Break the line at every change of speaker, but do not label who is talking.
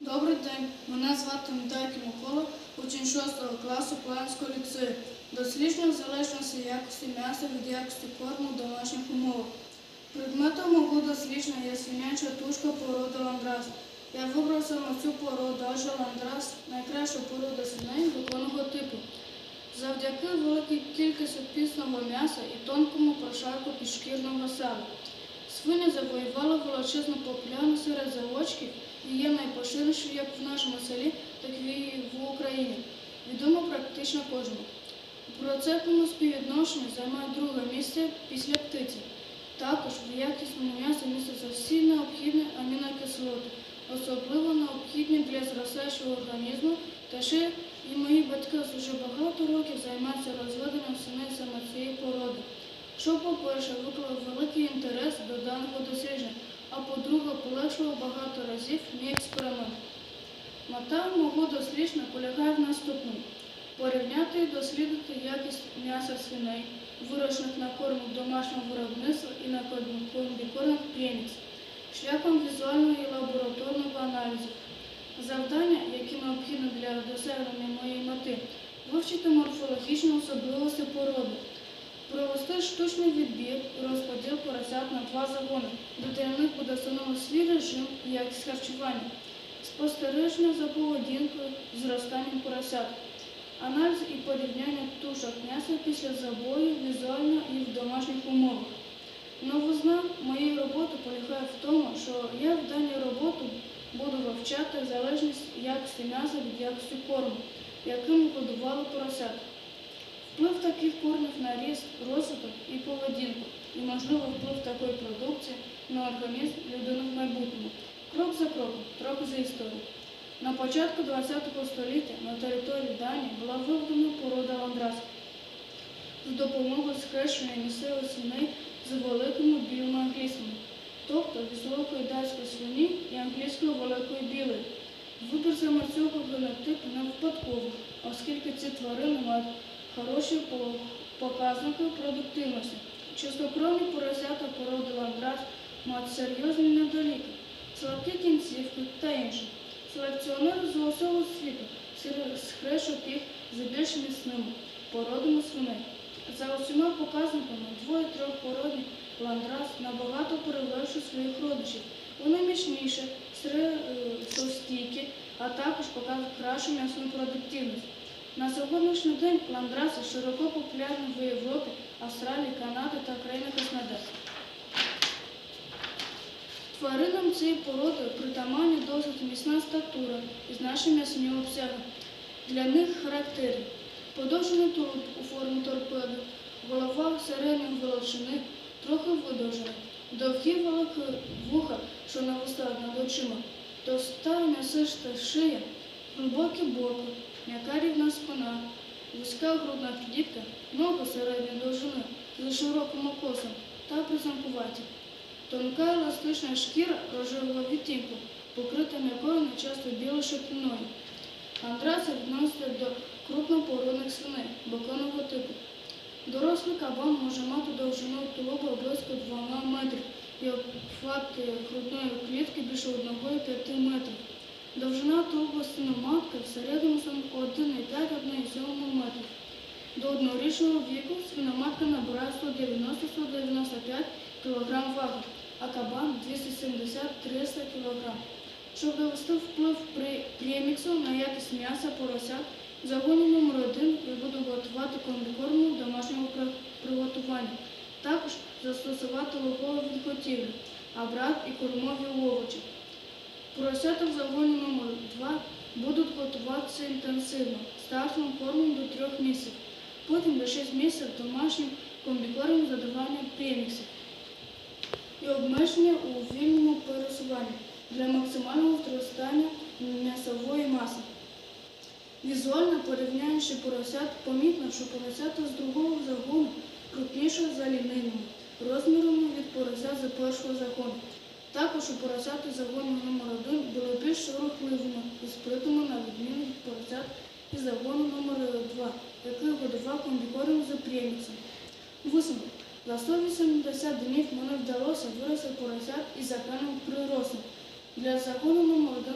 Добрий день, мене звати Мідайки Микола, учень 6 класу Полянського ліцею. Дослідження залежності якості м'яса від якості корму в домашніх умовах. Предметом мого дослідження є свиняча тушка породи ландрас. Я вибрав саме цю породу, адже ландрас найкраща порода свиней виконного типу. Завдяки великій кількості пісного м'яса і тонкому прошарку підшкірного сала. Свиня завоювала величезну популярність серед заводчиків і є найпоширенішою як в нашому селі, так і в Україні. Відомо практично кожному. У процентному співвідношенні займає друге місце після птиці. Також в якісному м'ясі містяться всі необхідні амінокислоти, особливо необхідні для зростаючого організму, та ще і мої батьки вже багато років займаються розведенням свиней саме цієї породи що, по-перше, виклав великий інтерес до даного дослідження, а по-друге, полегшило багато разів мій експеримент. Мета мого дослідження полягає в наступному. Порівняти і дослідити якість м'яса свиней, вирощених на корму домашнього виробництва і на комбікормах премікс, шляхом візуального і лабораторного аналізу. Завдання, які необхідні для досягнення моєї мети, вивчити морфологічні особливості породи, провести штучний відбір і розподіл поросят на два загони, де для них буде встановлено свій режим і якість харчування, спостереження за поведінкою, зростанням поросят, аналіз і порівняння тушок м'яса після забою візуально і в домашніх умовах. Новизна моєї роботи полягає в тому, що я в даній роботі буду вивчати залежність якості м'яса від якості корму, яким годували поросят. Вплив таких кормів на ріст, розвиток і поведінку, і, можливо, вплив такої продукції на організм людини в майбутньому. Крок за кроком, трохи за історію. На початку ХХ століття на території Данії була виведена порода ландрас з допомогою схрещення місцевих свиней з великими білими англійськими, тобто з великої свині і англійської великої білої. Вибір цього генотипу не випадковий, оскільки ці тварини мають хороші по- показники продуктивності. Чистокровні поросята породи ландрас мають серйозні недоліки, слабкі кінцівки та інше. Селекціонери з усього світу схрещують їх з більш міцними породами свиней. За усіма показниками двоє-трьохпородні ландрас набагато перевершують своїх родичів. Вони міцніші, стростійкі, а також показують кращу м'ясну продуктивність. На сьогоднішній день ландраси широко популярні в Європі, Австралії, Канаді та країнах СНД. Тваринам цієї породи притаманні досить міцна статура і значні м'ясні обсяги. Для них характерні подовжений тулуб у формі торпеди, голова середньої величини, трохи видовжена, довгі великі вуха, що нависають над очима, товста і шия, глибокі боки, м'яка рівна спина, вузька грудна клітка, ноги середньої довжини з широким окосом та призамкуваті. Тонка еластична шкіра рожевого відтінку, покрита м'якою нечасто білою шипиною. Андраси відносяться до крупнопородних свиней боконого типу. Дорослий кабан може мати довжину тулуба близько 2 метрів і обхват е, грудної клітки більше 1,5 метрів. Довжина тулуба свиноматки в середньому становить 1,5-1,7 метрів. До однорічного віку свиноматка набирає 190-195 кг ваги, а кабан 270-300 кг. Щоб довести вплив преміксу на якість м'яса порося, в загоні номер 1 я буду готувати комбікорму домашнього при- приготування. Також застосувати лугову відготівлю, абрат і кормові овочі. Поросята в загоні номер 2 будуть готуватися інтенсивно, стартовим кормом до 3 місяців, потім до 6 місяців домашнім комбікормом задавання преміксів і обмеження у вільному пересуванні для максимального зростання м'ясової маси. Візуально порівняючи поросят, помітно, що поросята з другого загону крупніше за лінейними, розмірами від поросят з першого загону. Також у поросяти загону номер 1 були більш рухливими і спритими на відміну від поросят із загону номер 2, який годував комбікорм за преміксом. Висновок. За 180 днів мені вдалося вирости поросят із законом приросту. Для закону номер 1